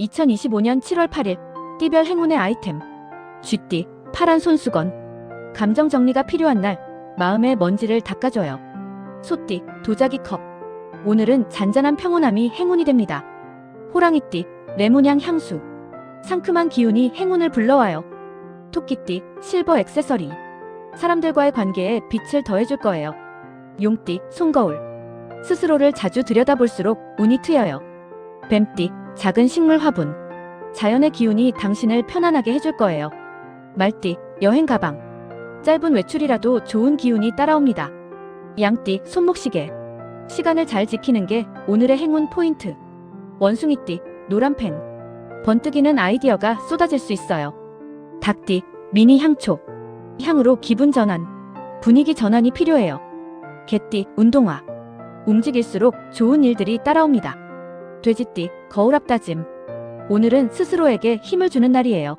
2025년 7월 8일 띠별 행운의 아이템 쥐띠 파란 손수건 감정 정리가 필요한 날 마음의 먼지를 닦아줘요. 소띠 도자기 컵 오늘은 잔잔한 평온함이 행운이 됩니다. 호랑이띠 레몬향 향수 상큼한 기운이 행운을 불러와요. 토끼띠 실버 액세서리 사람들과의 관계에 빛을 더해줄 거예요. 용띠 손거울 스스로를 자주 들여다볼수록 운이 트여요. 뱀띠 작은 식물 화분 자연의 기운이 당신을 편안하게 해줄 거예요. 말띠 여행 가방 짧은 외출이라도 좋은 기운이 따라옵니다. 양띠 손목시계 시간을 잘 지키는 게 오늘의 행운 포인트. 원숭이띠 노란 펜 번뜩이는 아이디어가 쏟아질 수 있어요. 닭띠 미니 향초 향으로 기분 전환 분위기 전환이 필요해요. 개띠 운동화 움직일수록 좋은 일들이 따라옵니다. 돼지띠 거울 앞다짐 오늘은 스스로에게 힘을 주는 날이에요.